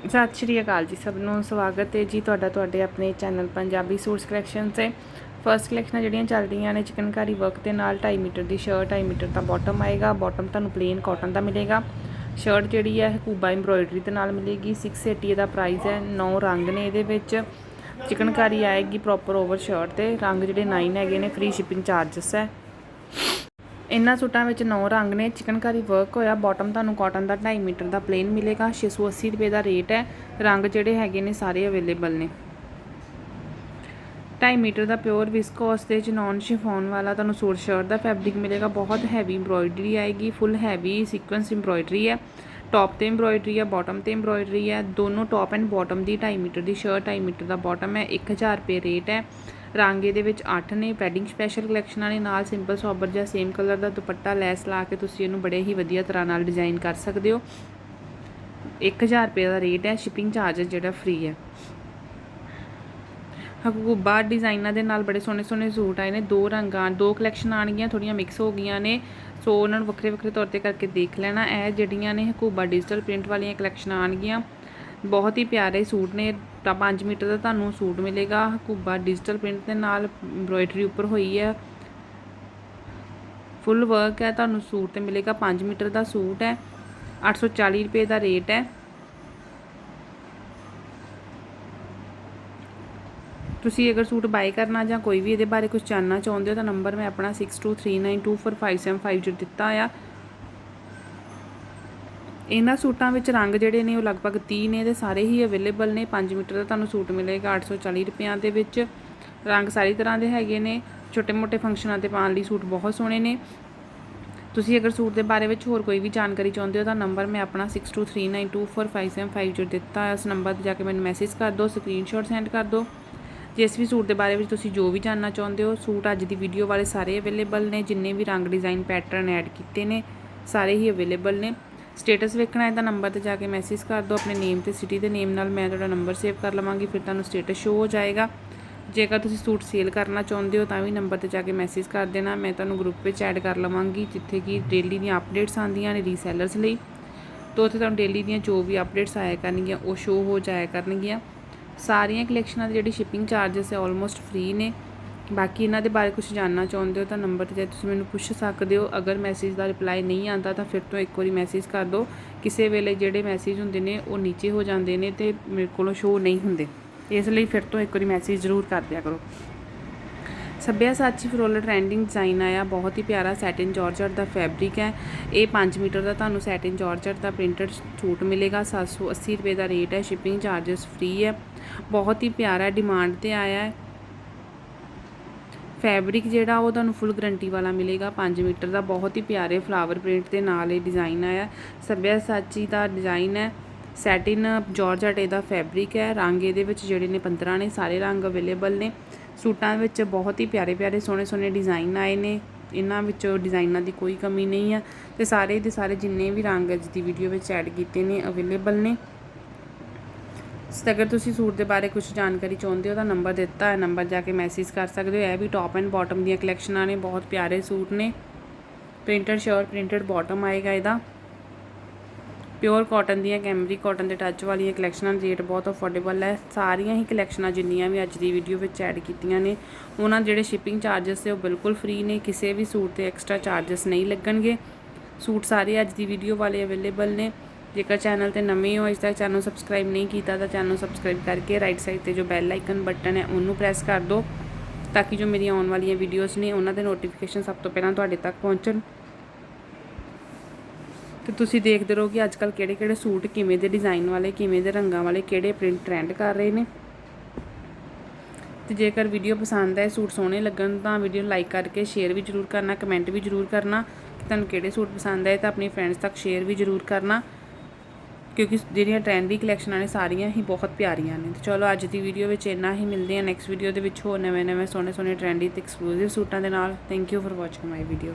ਸਤਿ ਸ਼੍ਰੀ ਅਕਾਲ ਜੀ ਸਭ ਨੂੰ, ਸਵਾਗਤ ਹੈ ਜੀ ਤੁਹਾਡਾ, ਤੁਹਾਡੇ ਆਪਣੇ ਚੈਨਲ ਪੰਜਾਬੀ ਸੂਟਸ ਕਲੈਕਸ਼ਨ ਤੇ। ਫਰਸਟ ਕਲੈਕਸ਼ਨਾਂ ਜਿਹੜੀਆਂ ਚੱਲ ਰਹੀਆਂ ਨੇ, ਚਿਕਨਕਾਰੀ ਵਰਕ ਦੇ ਨਾਲ 2.5 ਮੀਟਰ ਦੀ ਸ਼ਰਟ 2.5 ਮੀਟਰ ਦਾ ਬਾਟਮ ਆਏਗਾ ਬਾਟਮ ਤੁਹਾਨੂੰ ਪਲੇਨ ਕਾਟਨ ਦਾ ਮਿਲੇਗਾ। ਸ਼ਰਟ ਜਿਹੜੀ ਹੈ ਹਕੂਬਾ ਐਮਬ੍ਰੋਇਡਰੀ ਦੇ ਨਾਲ ਮਿਲੇਗੀ 680 ਦਾ ਪ੍ਰਾਈਸ ਹੈ 9 ਰੰਗ ਨੇ ਇਹਦੇ ਵਿੱਚ। ਚਿਕਨਕਾਰੀ ਆਏਗੀ ਪ੍ਰੋਪਰ ਓਵਰ ਸ਼ਰਟ ਤੇ, ਰੰਗ ਜਿਹੜੇ 9 ਹੈਗੇ ਨੇ ਫ੍ਰੀ ਸ਼ਿਪਿੰਗ ਚਾਰजेस ਹੈ। ਇਹਨਾਂ ਸੂਟਾਂ ਵਿੱਚ 9 ਰੰਗ ਨੇ, ਚਿਕਨਕਾਰੀ ਵਰਕ ਹੋਇਆ ਬਾਟਮ ਤੁਹਾਨੂੰ ਕਾਟਨ ਦਾ 2.5 ਮੀਟਰ ਦਾ ਪਲੇਨ ਮਿਲੇਗਾ 680 ਰੁਪਏ ਦਾ ਰੇਟ ਹੈ, ਰੰਗ ਜਿਹੜੇ ਹੈਗੇ ਨੇ ਸਾਰੇ ਅਵੇਲੇਬਲ ਨੇ। 2.5 ਮੀਟਰ ਦਾ ਪਿਓਰ ਵਿਸਕੋਸ 'ਤੇ ਚ ਸ਼ਿਫੋਨ ਵਾਲਾ ਤੁਹਾਨੂੰ ਸੂਟ ਸ਼ਰਟ ਦਾ ਫੈਬਰਿਕ ਮਿਲੇਗਾ, ਬਹੁਤ ਹੈਵੀ ਐਮਬ੍ਰੋਇਡਰੀ ਆਏਗੀ ਫੁੱਲ ਹੈਵੀ ਸੀਕੁਐਂਸ ਐਮਬ੍ਰੋਇਡਰੀ ਹੈ। ਟੌਪ ਤੇ ਐਮਬ੍ਰੋਇਡਰੀ ਹੈ ਬਾਟਮ ਤੇ ਐਮਬ੍ਰੋਇਡਰੀ ਹੈ, ਦੋਨੋਂ ਟੌਪ ਐਂਡ ਬਾਟਮ ਦੀ 2.5 ਮੀਟਰ ਦੀ ਸ਼ਰਟ 2.5 ਮੀਟਰ ਦਾ ਬਾਟਮ ਹੈ 1000 ਰੁਪਏ ਰੇਟ ਹੈ। ਰੰਗ ਇਹਦੇ ਵਿੱਚ 8 ਨੇ ਵੈਡਿੰਗ ਸਪੈਸ਼ਲ ਕਲੈਕਸ਼ਨਾਂ ਨੇ ਨਾਲ ਸਿੰਪਲ ਸੋਬਰ ਜਿਹਾ ਸੇਮ ਕਲਰ ਦਾ ਦੁਪੱਟਾ, ਲੈਸ ਲਾ ਕੇ ਤੁਸੀਂ ਇਹਨੂੰ ਬੜੇ ਹੀ ਵਧੀਆ ਤਰ੍ਹਾਂ ਨਾਲ ਡਿਜ਼ਾਈਨ ਕਰ ਸਕਦੇ ਹੋ। 1000 ਰੁਪਏ ਦਾ ਰੇਟ ਹੈ ਸ਼ਿਪਿੰਗ ਚਾਰजेस ਜਿਹੜਾ ਫ੍ਰੀ ਹੈ। ਹਕੂਬਾ ਡਿਜ਼ਾਈਨਾਂ ਦੇ ਨਾਲ ਬੜੇ ਸੋਹਣੇ ਸੋਹਣੇ ਸੂਟ ਆਏ ਨੇ, ਦੋ ਰੰਗਾਂ, ਦੋ ਕਲੈਕਸ਼ਨ ਆਣਗੀਆਂ ਥੋੜੀਆਂ ਮਿਕਸ ਹੋ ਗਈਆਂ ਨੇ। ਸੋ ਉਹਨਾਂ ਨੂੰ ਵੱਖਰੇ ਵੱਖਰੇ ਤੌਰ ਤੇ ਕਰਕੇ ਦੇਖ ਲੈਣਾ। ਇਹ ਜਿਹੜੀਆਂ ਨੇ ਹਕੂਬਾ ਡਿਜੀਟਲ ਪ੍ਰਿੰਟ ਵਾਲੀਆਂ ਕਲੈਕਸ਼ਨਾਂ ਆਣਗੀਆਂ ਬਹੁਤ ਹੀ ਪਿਆਰੇ ਸੂਟ ਨੇ। ਤਾਂ 5 ਮੀਟਰ ਦਾ ਤੁਹਾਨੂੰ ਸੂਟ ਮਿਲੇਗਾ। ਹਕੂਬਾ ਡਿਜੀਟਲ ਪ੍ਰਿੰਟ ਦੇ ਨਾਲ ਐਮਬ੍ਰੋਇਡਰੀ ਉੱਪਰ ਹੋਈ ਹੈ। ਫੁੱਲ ਵਰਕ ਹੈ, ਤੁਹਾਨੂੰ ਸੂਟ ਤੇ ਮਿਲੇਗਾ 5 ਮੀਟਰ ਦਾ ਸੂਟ ਹੈ। 840 ਰੁਪਏ ਦਾ ਰੇਟ ਹੈ। ਤੁਸੀਂ ਅਗਰ ਸੂਟ ਬਾਈ ਕਰਨਾ ਜਾਂ ਕੋਈ ਵੀ ਇਹਦੇ ਬਾਰੇ ਕੁਝ ਜਾਣਨਾ ਚਾਹੁੰਦੇ ਹੋ ਤਾਂ ਨੰਬਰ ਮੈਂ ਆਪਣਾ 6239245750 ਦਿੱਤਾ ਆ। ਇਹਨਾਂ ਸੂਟਾਂ ਵਿੱਚ ਰੰਗ ਜਿਹੜੇ ਨੇ ਉਹ ਲਗਭਗ 30 ਨੇ ਤੇ ਸਾਰੇ ਹੀ ਅਵੇਲੇਬਲ ਨੇ। 5 ਮੀਟਰ ਦਾ ਤੁਹਾਨੂੰ ਸੂਟ ਮਿਲੇਗਾ 840 ਰੁਪਿਆਂ ਦੇ ਵਿੱਚ। ਰੰਗ ਸਾਰੀ ਤਰ੍ਹਾਂ ਦੇ ਹੈਗੇ ਨੇ। ਛੋਟੇ-ਮੋਟੇ ਫੰਕਸ਼ਨਾਂ ਤੇ ਪਾਉਣ ਲਈ ਸੂਟ ਬਹੁਤ ਸੋਹਣੇ ਨੇ। ਤੁਸੀਂ ਅਗਰ ਸੂਟ ਦੇ ਬਾਰੇ ਵਿੱਚ ਹੋਰ ਕੋਈ ਵੀ ਜਾਣਕਾਰੀ ਚਾਹੁੰਦੇ ਹੋ ਤਾਂ ਨੰਬਰ ਮੈਂ ਆਪਣਾ 6239245750 ਦਿੱਤਾ ਹੈ, ਉਸ ਨੰਬਰ ਤੇ ਜਾ ਕੇ ਮੈਨੂੰ ਮੈਸੇਜ ਕਰ ਦਿਓ ਸਕਰੀਨਸ਼ਾਟ ਸੈਂਡ ਕਰ ਦਿਓ। ਜਿਸ ਵੀ ਸੂਟ ਦੇ ਬਾਰੇ ਵਿੱਚ ਤੁਸੀਂ ਜੋ ਵੀ ਜਾਣਨਾ ਚਾਹੁੰਦੇ ਹੋ, ਸੂਟ ਅੱਜ ਦੀ ਵੀਡੀਓ ਵਾਲੇ ਸਾਰੇ ਅਵੇਲੇਬਲ ਨੇ। ਜਿੰਨੇ ਵੀ ਰੰਗ ਡਿਜ਼ਾਈਨ ਪੈਟਰਨ ਐਡ ਕੀਤੇ ਨੇ, ਸਾਰੇ ਹੀ ਅਵੇਲੇਬਲ ਨੇ। ਸਟੇਟਸ ਵੇਖਣਾ ਹੈ ਤਾਂ ਨੰਬਰ ਤੇ ਜਾ ਕੇ ਮੈਸੇਜ ਕਰ ਦਿਓ, ਆਪਣੇ ਨੇਮ ਤੇ ਸਿਟੀ ਦੇ ਨੇਮ ਨਾਲ ਮੈਂ ਤੁਹਾਡਾ ਨੰਬਰ ਸੇਵ ਕਰ ਲਵਾਂਗੀ, ਫਿਰ ਤੁਹਾਨੂੰ ਸਟੇਟਸ ਸ਼ੋ ਹੋ ਜਾਏਗਾ। ਜੇਕਰ ਤੁਸੀਂ ਸੂਟ ਸੇਲ ਕਰਨਾ ਚਾਹੁੰਦੇ ਹੋ ਤਾਂ ਵੀ ਨੰਬਰ ਤੇ ਜਾ ਕੇ ਮੈਸੇਜ ਕਰ ਦੇਣਾ, ਮੈਂ ਤੁਹਾਨੂੰ ਗਰੁੱਪ ਵਿੱਚ ਐਡ ਕਰ ਲਵਾਂਗੀ, ਜਿੱਥੇ ਕਿ ਡੇਲੀ ਦੀਆਂ ਅਪਡੇਟਸ ਆਉਂਦੀਆਂ ਨੇ ਰੀਸੈਲਰਸ ਲਈ। ਤੋਂ ਉੱਥੇ ਤੁਹਾਨੂੰ ਡੇਲੀ ਦੀਆਂ ਜੋ ਵੀ ਅਪਡੇਟਸ ਆਇਆ ਕਰਨਗੀਆਂ, ਉਹ ਸ਼ੋ ਹੋ ਜਾਇਆ ਕਰਨਗੀਆਂ। ਸਾਰੀਆਂ ਕਲੈਕਸ਼ਨਾਂ ਦੀ ਜਿਹੜੀ ਸ਼ਿਪਿੰਗ ਚਾਰजेस ਹੈ ਆਲਮੋਸਟ ਫ੍ਰੀ ਨੇ। ਬਾਕੀ ਇਹਨਾਂ ਦੇ ਬਾਰੇ ਕੁਝ ਜਾਣਨਾ ਚਾਹੁੰਦੇ ਹੋ ਤਾਂ ਨੰਬਰ ਤੇ ਜਾ ਤੁਸੀਂ ਮੈਨੂੰ ਪੁੱਛ ਸਕਦੇ ਹੋ। ਅਗਰ ਮੈਸੇਜ ਦਾ ਰਿਪਲਾਈ ਨਹੀਂ ਆਉਂਦਾ ਤਾਂ ਫਿਰ ਤੋਂ ਇੱਕ ਵਾਰੀ ਮੈਸੇਜ ਕਰ ਦਿਓ। ਕਿਸੇ ਵੇਲੇ ਜਿਹੜੇ ਮੈਸੇਜ ਹੁੰਦੇ ਨੇ, ਉਹ ਨੀਚੇ ਹੋ ਜਾਂਦੇ ਨੇ ਤੇ ਮੇਰੇ ਕੋਲੋਂ ਸ਼ੋ ਨਹੀਂ ਹੁੰਦੇ। ਇਸ ਲਈ ਫਿਰ ਤੋਂ ਇੱਕ ਵਾਰੀ ਮੈਸੇਜ ਜ਼ਰੂਰ ਕਰ ਦਿਆ ਕਰੋ। ਸੱਭਿਆ ਸਾਚੀ ਫਰੋਲਰ ਟ੍ਰੈਂਡਿੰਗ ਡਿਜ਼ਾਈਨ ਆਇਆ। ਬਹੁਤ ਹੀ ਪਿਆਰਾ ਸੈਟਿਨ ਜਾਰਜਟ ਦਾ ਫੈਬਰਿਕ ਹੈ। ਇਹ 5 ਮੀਟਰ ਦਾ ਤੁਹਾਨੂੰ ਸੈਟਿਨ ਜਾਰਜਟ ਦਾ ਪ੍ਰਿੰਟਡ ਛੂਟ ਮਿਲੇਗਾ। 780 ਰੁਪਏ ਦਾ ਰੇਟ ਹੈ। ਸ਼ਿਪਿੰਗ ਚਾਰजेस ਫ੍ਰੀ ਹੈ। ਬਹੁਤ ਹੀ ਪਿਆਰਾ ਡਿਮਾਂਡ ਤੇ ਆਇਆ ਹੈ। ਫੈਬਰਿਕ ਜਿਹੜਾ ਉਹ ਤੁਹਾਨੂੰ ਫੁੱਲ ਗਰੰਟੀ ਵਾਲਾ ਮਿਲੇਗਾ। 5 ਮੀਟਰ ਦਾ ਬਹੁਤ ਹੀ ਪਿਆਰੇ ਫਲਾਵਰ ਪ੍ਰਿੰਟ ਦੇ ਨਾਲ ਇਹ ਡਿਜ਼ਾਈਨ ਆਇਆ। ਸੱਭਿਆ ਸਾਚੀ ਦਾ ਡਿਜ਼ਾਈਨ ਹੈ। ਸੈਟਿਨ ਜਾਰਜਟ ਇਹਦਾ ਫੈਬਰਿਕ ਹੈ। ਰੰਗ ਇਹਦੇ ਵਿੱਚ ਜਿਹੜੇ ਨੇ 15 ਨੇ, ਸਾਰੇ ਰੰਗ ਅਵੇਲੇਬਲ ਨੇ। ਸੂਟਾਂ ਵਿੱਚ ਬਹੁਤ ਹੀ ਪਿਆਰੇ ਪਿਆਰੇ ਸੋਹਣੇ ਸੋਹਣੇ ਡਿਜ਼ਾਈਨ ਆਏ ਨੇ। ਇਹਨਾਂ ਵਿੱਚੋਂ ਡਿਜ਼ਾਈਨਾਂ ਦੀ ਕੋਈ ਕਮੀ ਨਹੀਂ ਹੈ ਤੇ ਸਾਰੇ ਦੇ ਸਾਰੇ ਜਿੰਨੇ ਵੀ ਰੰਗ ਅੱਜ ਦੀ ਵੀਡੀਓ ਵਿੱਚ ਐਡ ਕੀਤੇ ਨੇ, ਅਵੇਲੇਬਲ ਨੇ। ਸੋ ਅਗਰ ਤੁਸੀਂ ਸੂਟ ਦੇ ਬਾਰੇ ਕੁਝ ਜਾਣਕਾਰੀ ਚਾਹੁੰਦੇ ਹੋ, ਤਾਂ ਨੰਬਰ ਦਿੱਤਾ ਹੈ। ਨੰਬਰ ਜਾ ਕੇ ਮੈਸੇਜ ਕਰ ਸਕਦੇ ਹੋ। ਇਹ ਵੀ ਟੌਪ ਐਂਡ ਬਾਟਮ ਦੀਆਂ ਕਲੈਕਸ਼ਨਾਂ ਨੇ। ਬਹੁਤ ਪਿਆਰੇ ਸੂਟ ਨੇ। ਪ੍ਰਿੰਟਡ ਸ਼ੋਰ ਪ੍ਰਿੰਟਡ ਬਾਟਮ ਆਏਗਾ ਇਹਦਾ। ਪਿਓਰ ਕਾਟਨ ਦੀਆਂ ਕੈਮਰੀ ਕਾਟਨ ਦੇ ਟੱਚ ਵਾਲੀਆਂ ਕਲੈਕਸ਼ਨਾਂ ਰੇਟ ਬਹੁਤ ਅਫੋਰਡੇਬਲ ਹੈ। ਸਾਰੀਆਂ ਹੀ ਕਲੈਕਸ਼ਨਾਂ ਜਿੰਨੀਆਂ ਵੀ ਅੱਜ ਦੀ ਵੀਡੀਓ ਵਿੱਚ ਐਡ ਕੀਤੀਆਂ ਨੇ, ਉਹਨਾਂ ਜਿਹੜੇ ਸ਼ਿਪਿੰਗ ਚਾਰजेस ਨੇ ਉਹ ਬਿਲਕੁਲ ਫ੍ਰੀ ਨੇ। ਕਿਸੇ ਵੀ ਸੂਟ ਤੇ ਐਕਸਟਰਾ ਚਾਰजेस ਨਹੀਂ ਲੱਗਣਗੇ। ਸੂਟ ਸਾਰੇ ਅੱਜ ਦੀ ਵੀਡੀਓ ਵਾਲੇ ਅਵੇਲੇਬਲ ਨੇ। ਜੇਕਰ ਚੈਨਲ ਤੇ ਨਵੇਂ ਹੋ ਇਸ ਦਾ ਚੈਨਲ ਸਬਸਕ੍ਰਾਈਬ ਨਹੀਂ ਕੀਤਾ ਤਾਂ ਚੈਨਲ ਸਬਸਕ੍ਰਾਈਬ ਕਰਕੇ ਰਾਈਟ ਸਾਈਡ ਤੇ ਜੋ ਬੈਲ ਆਈਕਨ ਬਟਨ ਹੈ ਉਹਨੂੰ ਪ੍ਰੈਸ ਕਰ ਦਿਓ, ਤਾਂ ਕਿ ਜੋ ਮੇਰੀਆਂ ਆਉਣ ਵਾਲੀਆਂ ਵੀਡੀਓਜ਼ ਨੇ ਉਹਨਾਂ ਦੇ ਨੋਟੀਫਿਕੇਸ਼ਨ ਸਭ ਤੋਂ ਪਹਿਲਾਂ ਤੁਹਾਡੇ ਤੱਕ ਪਹੁੰਚਣ। ਤੇ ਤੁਸੀਂ ਦੇਖਦੇ ਰਹੋ ਕਿ ਅੱਜ ਅੱਜਕੱਲ ਕਿਹੜੇ-ਕਿਹੜੇ ਸੂਟ ਕਿਵੇਂ ਦੇ ਡਿਜ਼ਾਈਨ ਵਾਲੇ, ਕਿਵੇਂ ਦੇ ਰੰਗਾਂ ਵਾਲੇ, ਕਿਹੜੇ ਪ੍ਰਿੰਟ ਟ੍ਰੈਂਡ ਕਰ ਰਹੇ ਨੇ। ਤੇ ਜੇਕਰ ਵੀਡੀਓ ਪਸੰਦ ਹੈ, ਸੂਟ ਸੋਹਣੇ ਲੱਗਣ ਤਾਂ ਵੀਡੀਓ ਲਾਈਕ ਕਰਕੇ ਸ਼ੇਅਰ ਵੀ ਜ਼ਰੂਰ ਕਰਨਾ ਕਮੈਂਟ ਵੀ ਜ਼ਰੂਰ ਕਰਨਾ ਕਿ ਤੁਹਾਨੂੰ ਕਿਹੜੇ ਸੂਟ ਪਸੰਦ ਆਏ ਤਾਂ ਆਪਣੀ ਫਰੈਂਡਸ ਤੱਕ ਸ਼ੇਅਰ ਵੀ ਜ਼ਰੂਰ ਕਰਨਾ। ਕਿਉਂਕਿ ਜਿਹੜੀਆਂ ਟ੍ਰੈਂਡੀ ਕਲੈਕਸ਼ਨਾਂ ਨੇ ਸਾਰੀਆਂ ਹੀ ਬਹੁਤ ਪਿਆਰੀਆਂ ਨੇ। ਤੇ ਚਲੋ ਅੱਜ ਦੀ ਵੀਡੀਓ ਵਿੱਚ ਇੰਨਾ ਹੀ, ਮਿਲਦੇ ਆ ਨੈਕਸਟ ਵੀਡੀਓ ਦੇ ਵਿੱਚ ਹੋਰ ਨਵੇਂ-ਨਵੇਂ ਸੋਹਣੇ-ਸੋਹਣੇ ਟ੍ਰੈਂਡੀ ਤੇ ਐਕਸਕਲੂਸਿਵ ਸੂਟਾਂ ਦੇ ਨਾਲ। Thank you for watching my video